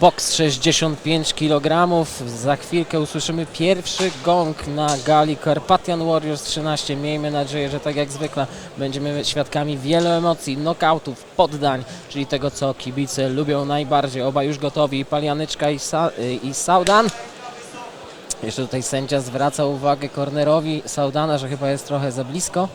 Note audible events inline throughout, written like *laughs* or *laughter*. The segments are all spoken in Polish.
Boks 65 kg. Za chwilkę usłyszymy pierwszy gong na gali Carpathian Warriors 13. Miejmy nadzieję, że tak jak zwykle będziemy świadkami wielu emocji, knockdownów, poddań, czyli tego, co kibice lubią najbardziej. Oba już gotowi, Palianyczka i, Sa i Saudan. Jeszcze tutaj sędzia zwraca uwagę kornerowi Saudana, że chyba jest trochę za blisko.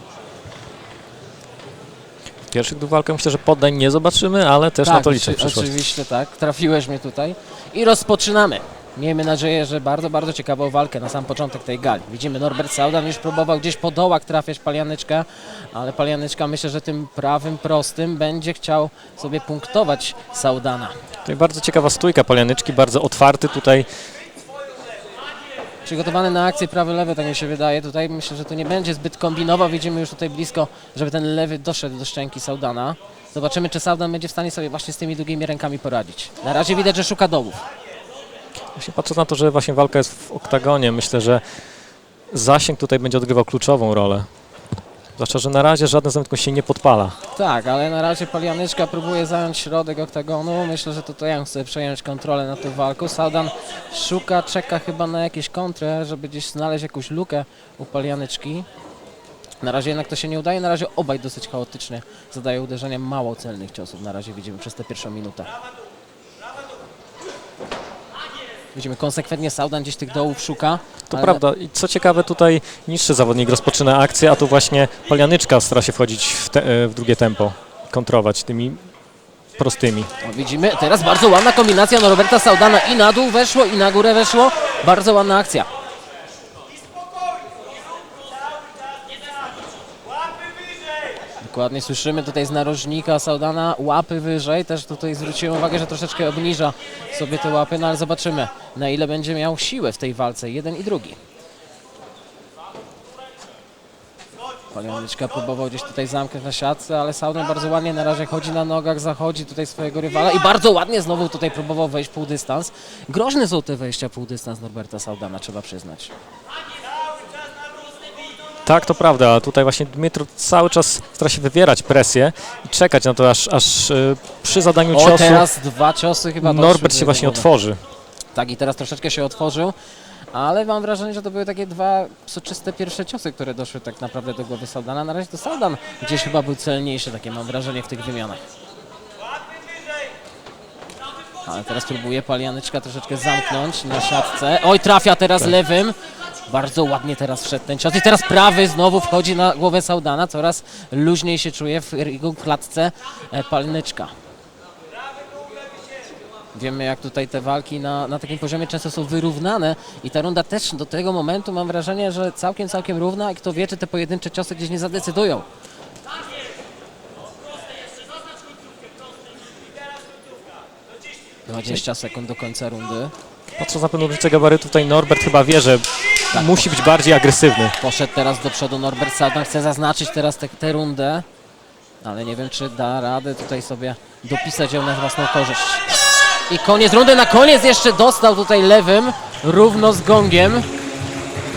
Pierwszych dwóch walkach myślę, że poddań nie zobaczymy, ale też na to liczę w przyszłości. Oczywiście tak, trafiłeś mnie tutaj. I rozpoczynamy. Miejmy nadzieję, że bardzo, bardzo ciekawą walkę na sam początek tej gali. Widzimy Norbert Saudan już próbował gdzieś po dołach trafiać Palianyczka, ale Palianyczka myślę, że tym prawym prostym będzie chciał sobie punktować Saudana. Tutaj bardzo ciekawa stójka Polianyczki, bardzo otwarty tutaj. Przygotowany na akcję prawy-lewy, tak mi się wydaje. Tutaj myślę, że to nie będzie zbyt kombinował. Widzimy już tutaj blisko, żeby ten lewy doszedł do szczęki Saudana. Zobaczymy, czy Saudan będzie w stanie sobie właśnie z tymi długimi rękami poradzić. Na razie widać, że szuka dołów. Właśnie patrząc na to, że właśnie walka jest w oktagonie, myślę, że zasięg tutaj będzie odgrywał kluczową rolę. Zwłaszcza, że na razie żaden zawodnik się nie podpala. Tak, ale na razie Palianyczka próbuje zająć środek oktagonu. Myślę, że tutaj on chce przejąć kontrolę nad tą walką. Saudan szuka, czeka chyba na jakieś kontrę, żeby gdzieś znaleźć jakąś lukę u Palianyczki. Na razie jednak to się nie udaje. Na razie obaj dosyć chaotycznie zadają uderzenia mało celnych ciosów. Na razie widzimy przez tę pierwszą minutę. Widzimy konsekwentnie Saudan gdzieś tych dołów szuka. To ale- prawda. I co ciekawe, tutaj niższy zawodnik rozpoczyna akcję, a tu właśnie Polianyczka stara się wchodzić w, te, e, w drugie tempo, kontrować tymi prostymi. O, widzimy teraz bardzo ładna kombinacja Norberta Saudana i na dół weszło i na górę weszło. Bardzo ładna akcja. Dokładnie słyszymy tutaj z narożnika Saudana łapy wyżej. Też tutaj zwróciłem uwagę, że troszeczkę obniża sobie te łapy, no ale zobaczymy na ile będzie miał siłę w tej walce jeden i drugi. Palioniczka próbował gdzieś tutaj zamknąć na siatce, ale Saudan bardzo ładnie na razie chodzi na nogach, zachodzi tutaj swojego rywala i bardzo ładnie znowu tutaj próbował wejść pół dystans. Groźne są te wejścia pół dystans Norberta Saudana, trzeba przyznać. Tak, to prawda, a tutaj właśnie Dmytro cały czas stara się wywierać presję i czekać na to, aż, aż e, przy zadaniu O, ciosu teraz dwa ciosy chyba Norbert się właśnie otworzy. Tak, i teraz troszeczkę się otworzył, ale mam wrażenie, że to były takie dwa soczyste pierwsze ciosy, które doszły tak naprawdę do głowy Saudana. Na razie to Saudan gdzieś chyba był celniejszy, takie mam wrażenie w tych wymianach. Ale teraz próbuje Palianyczka troszeczkę zamknąć na siatce. Oj, trafia teraz lewym. Bardzo ładnie teraz wszedł ten cios. I teraz prawy znowu wchodzi na głowę Saudana. Coraz luźniej się czuje w w klatce e, Palianyczka. Wiemy, jak tutaj te walki na, na takim poziomie często są wyrównane i ta runda też do tego momentu mam wrażenie, że całkiem, całkiem równa i kto wie, czy te pojedyncze ciosy gdzieś nie zadecydują. Dwadzieścia sekund do końca rundy. Patrząc na pewno różnicę gabarytu, tutaj Norbert chyba wie, że Tak, musi być bardziej agresywny. Poszedł teraz do przodu Norbert Saudan, chce zaznaczyć teraz tę tę rundę, ale nie wiem, czy da radę tutaj sobie dopisać ją na własną korzyść. I koniec rundy, na koniec jeszcze dostał tutaj lewym, równo z gongiem.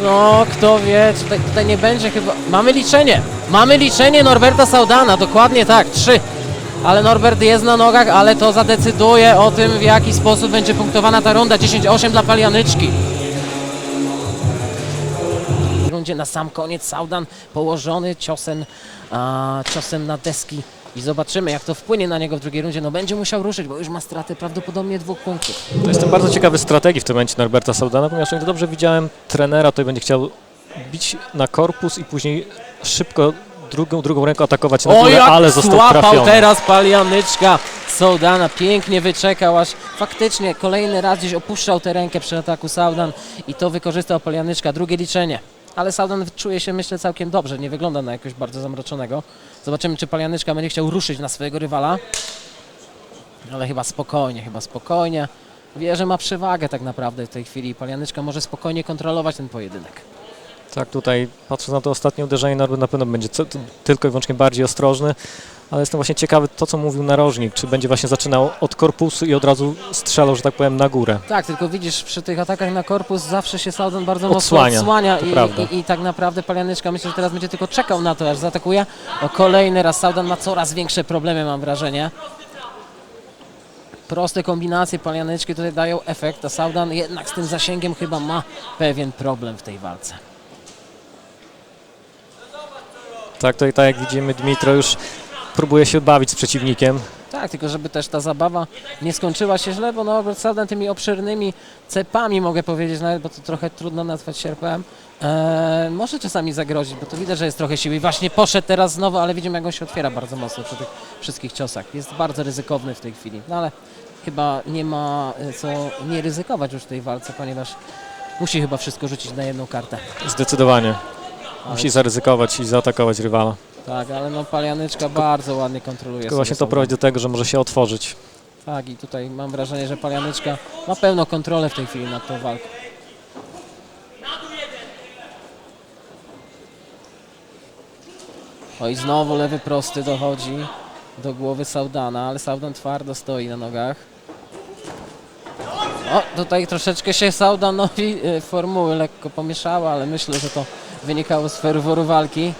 No, kto wie, tutaj, tutaj nie będzie chyba... Mamy liczenie, mamy liczenie Norberta Saudana, dokładnie tak, trzy. Ale Norbert jest na nogach, ale to zadecyduje o tym, w jaki sposób będzie punktowana ta runda. 10-8 dla Palianyczki rundzie na sam koniec Saudan położony ciosem, a, ciosem na deski i zobaczymy jak to wpłynie na niego w drugiej rundzie. No będzie musiał ruszyć, bo już ma stratę prawdopodobnie dwóch punktów. To jestem bardzo ciekawy strategii w tym momencie Norberta Saudana, ponieważ jak dobrze widziałem trenera, tutaj będzie chciał bić na korpus i później szybko drugą, drugą ręką atakować na górę, ale został złapał trafiony. teraz Palianyczka Saudana, pięknie wyczekał aż faktycznie kolejny raz gdzieś opuszczał tę rękę przy ataku Saudan i to wykorzystał Palianyczka, drugie liczenie. Ale Saudan czuje się myślę całkiem dobrze, nie wygląda na jakoś bardzo zamroczonego. Zobaczymy czy Palianyczka będzie chciał ruszyć na swojego rywala. Ale chyba spokojnie, chyba spokojnie. Wie, że ma przewagę tak naprawdę w tej chwili Palianyczka może spokojnie kontrolować ten pojedynek. Tak, tutaj patrząc na to ostatnie uderzenie, Norbert na pewno będzie tylko i wyłącznie bardziej ostrożny, ale jestem właśnie ciekawy to, co mówił narożnik, czy będzie właśnie zaczynał od korpusu i od razu strzelał, że tak powiem, na górę. Tak, tylko widzisz, przy tych atakach na korpus zawsze się Saudan bardzo Odsłania, mocno odsłania i, i, i tak naprawdę Palianyczka myślę, że teraz będzie tylko czekał na to, aż zaatakuje. O, kolejny raz Saudan ma coraz większe problemy, mam wrażenie. proste kombinacje palianeczki tutaj dają efekt, a Saudan jednak z tym zasięgiem chyba ma pewien problem w tej walce. Tak, tutaj tak jak widzimy, Dmitro już próbuje się bawić z przeciwnikiem. Tak, tylko żeby też ta zabawa nie skończyła się źle, bo Norbert Saudan tymi obszernymi cepami, mogę powiedzieć nawet, bo to trochę trudno nazwać sierpem, e, może czasami zagrozić, bo to widać, że jest trochę siły i właśnie poszedł teraz znowu, ale widzimy jak on się otwiera bardzo mocno przy tych wszystkich ciosach. Jest bardzo ryzykowny w tej chwili, no ale chyba nie ma e, co nie ryzykować już w tej walce, ponieważ musi chyba wszystko rzucić na jedną kartę. Zdecydowanie. Musi zaryzykować i zaatakować rywala. Tak, ale no Palianyczka bardzo ładnie kontroluje Tylko właśnie to prowadzi do tego, że może się otworzyć. Tak, i tutaj mam wrażenie, że Palianyczka ma pełną kontrolę w tej chwili nad tą walką. O i znowu lewy prosty dochodzi do głowy Saudana, ale Saudan twardo stoi na nogach. O, tutaj troszeczkę się Saudanowi e, formuły lekko pomieszały, ale myślę, że to wynikało z ferworu walki.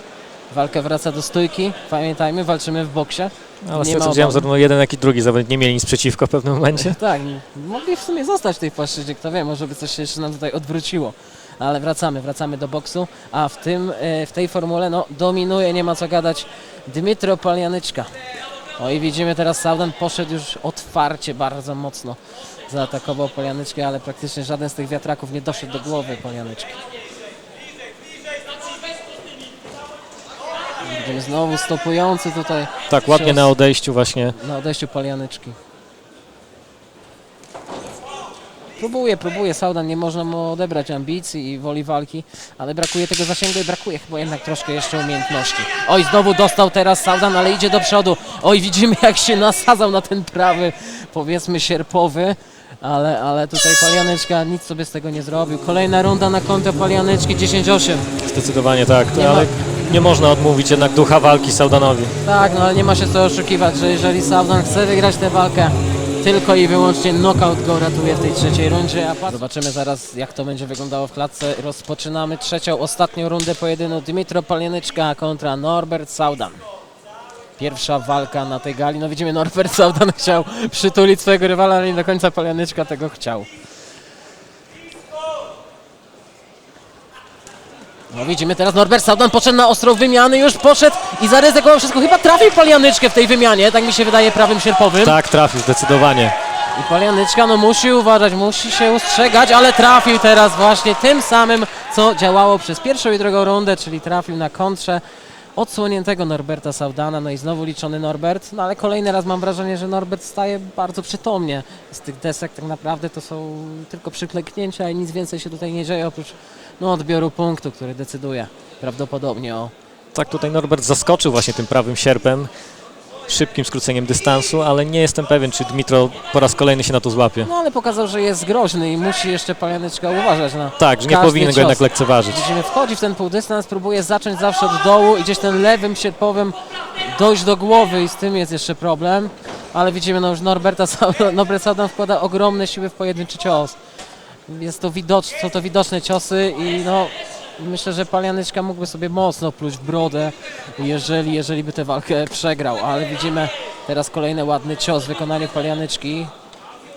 Walka wraca do stójki. Pamiętajmy, walczymy w boksie. Ale z tego co widziałem, zarówno jeden, jak i drugi zawodnik nie mieli nic przeciwko w pewnym momencie. *laughs* Tak, mogli w sumie zostać w tej płaszczyźnie, kto wie, może by coś się jeszcze nam tutaj odwróciło. Ale wracamy, wracamy do boksu, a w, tym, e, w tej formule no, dominuje, nie ma co gadać, Dmitro Palianyczka. O i widzimy teraz Saudan poszedł już otwarcie, bardzo mocno zaatakował Palianyczkę, ale praktycznie żaden z tych wiatraków nie doszedł do głowy Palianyczki. Widzimy znowu stopujący tutaj Tak, ładnie na odejściu właśnie. na odejściu Palianyczki. Próbuje, próbuje Saudan, nie można mu odebrać ambicji i woli walki, ale brakuje tego zasięgu i brakuje chyba jednak troszkę jeszcze umiejętności. Oj, znowu dostał teraz Saudan, ale idzie do przodu. Oj, widzimy jak się nasadzał na ten prawy, powiedzmy sierpowy, ale, ale tutaj Palianyczka nic sobie z tego nie zrobił. Kolejna runda na konto Palianyczki, 10-8. Zdecydowanie tak, ma- ale nie można odmówić jednak ducha walki Saudanowi. Tak, no ale nie ma się co oszukiwać, że jeżeli Saudan chce wygrać tę walkę, tylko i wyłącznie knockout go ratuje w tej trzeciej rundzie. A pat- Zobaczymy zaraz, jak to będzie wyglądało w klatce. Rozpoczynamy trzecią, ostatnią rundę pojedynku Dmitro Palianyczka kontra Norbert Saudan. Pierwsza walka na tej gali. No widzimy, Norbert Saudan *laughs* chciał przytulić swojego rywala, ale nie do końca Palianyczka tego chciał. No widzimy teraz Norbert Saudan poszedł na ostrą wymiany, już poszedł i zaryzykował wszystko. Chyba trafił Palianyczkę w tej wymianie, tak mi się wydaje prawym sierpowym. Tak, trafił zdecydowanie. I Palianyczka no musi uważać, musi się ustrzegać, ale trafił teraz właśnie tym samym, co działało przez pierwszą i drugą rundę, czyli trafił na kontrze odsłoniętego Norberta Saudana, no i znowu liczony Norbert, no ale kolejny raz mam wrażenie, że Norbert staje bardzo przytomnie z tych desek, tak naprawdę to są tylko przykleknięcia i nic więcej się tutaj nie dzieje oprócz no, odbioru punktu, który decyduje prawdopodobnie o Tak, tutaj Norbert zaskoczył właśnie tym prawym sierpem, szybkim skróceniem dystansu, ale nie jestem pewien, czy Dmitro po raz kolejny się na to złapie. No ale pokazał, że jest groźny i musi jeszcze Palianyczka uważać na Tak, że nie każdy powinien go cios. jednak lekceważyć. Widzimy, wchodzi w ten półdystans, próbuje zacząć zawsze od dołu i gdzieś ten lewym sierpowym dojść do głowy i z tym jest jeszcze problem. Ale widzimy, no już Norberta *laughs* Saudan, Norbert wkłada ogromne siły w pojedynczy cios. Jest to widoczne, są to widoczne ciosy i no myślę, że Palianyczka mógłby sobie mocno pluć w brodę, jeżeli, jeżeli by tę walkę przegrał. Ale widzimy teraz kolejny ładny cios w wykonaniu Palianyczki.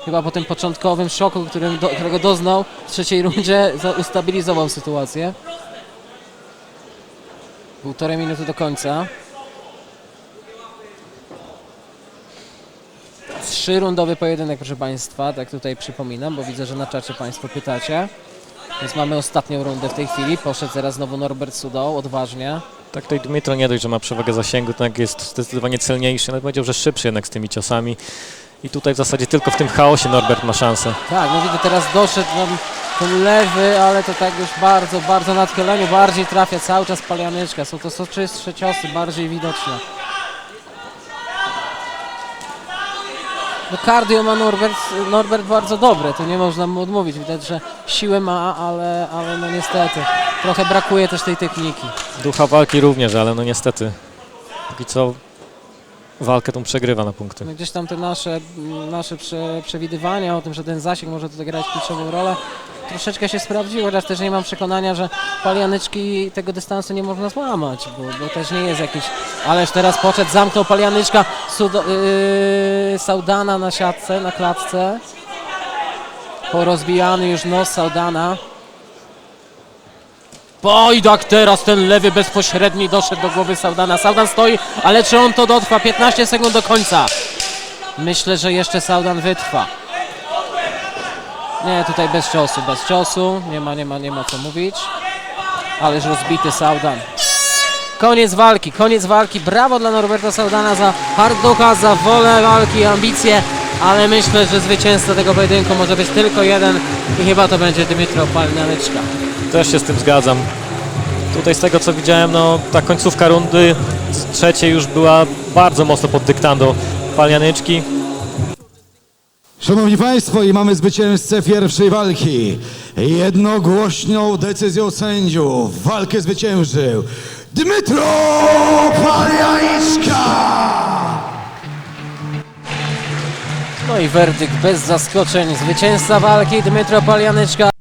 Chyba po tym początkowym szoku, do, którego doznał w trzeciej rundzie, ustabilizował sytuację. Półtorej minuty do końca. Trzyrundowy pojedynek, proszę Państwa, tak tutaj przypominam, bo widzę, że na czacie Państwo pytacie. Więc mamy ostatnią rundę w tej chwili. Poszedł teraz znowu Norbert Sudoł, odważnie. Tak, tutaj Dmitro nie dość, że ma przewagę zasięgu, jednak jest zdecydowanie celniejszy, nawet powiedział, że szybszy jednak z tymi ciosami. I tutaj w zasadzie tylko w tym chaosie Norbert ma szansę. Tak, no widzę, teraz doszedł nam ten lewy, ale to tak już bardzo, bardzo na odchyleniu, bardziej trafia cały czas Palianyczka. Są to soczystsze ciosy, bardziej widoczne. No cardio ma Norbert, Norbert bardzo dobre, to nie można mu odmówić. Widać, że siłę ma, ale, ale no niestety trochę brakuje też tej techniki. Ducha walki również, ale no niestety póki co walkę tą przegrywa na punkty. No gdzieś tam te nasze, nasze prze, przewidywania o tym, że ten zasięg może tutaj grać kluczową rolę, troszeczkę się sprawdziło, chociaż też nie mam przekonania, że Palianyczki tego dystansu nie można złamać, bo, bo też nie jest jakiś... Ależ teraz poczet zamknął Palianyczka yy, Saudana na siatce, na klatce. Porozbijany już nos Saudana. Bojdak teraz ten lewy bezpośredni doszedł do głowy Saudana. Saudan stoi, ale czy on to dotrwa? 15 sekund do końca. Myślę, że jeszcze Saudan wytrwa. Nie, tutaj bez ciosu, bez ciosu. Nie ma, nie ma, nie ma co mówić. Ależ rozbity Saudan. Koniec walki, koniec walki. Brawo dla Norberta Saudana za hard ducha, za wolę walki, ambicje. Ale myślę, że zwycięzca tego pojedynku może być tylko jeden i chyba to będzie Dymitro Palnianyczka. Też się z tym zgadzam. Tutaj z tego co widziałem, no ta końcówka rundy trzeciej już była bardzo mocno pod dyktando Palianyczki. Szanowni Państwo, i mamy zwycięzcę pierwszej walki. Jednogłośną decyzją sędziów walkę zwyciężył Dmytro Palianiczka! No i werdykt bez zaskoczeń. Zwycięzca walki Dmytro Palianyczka.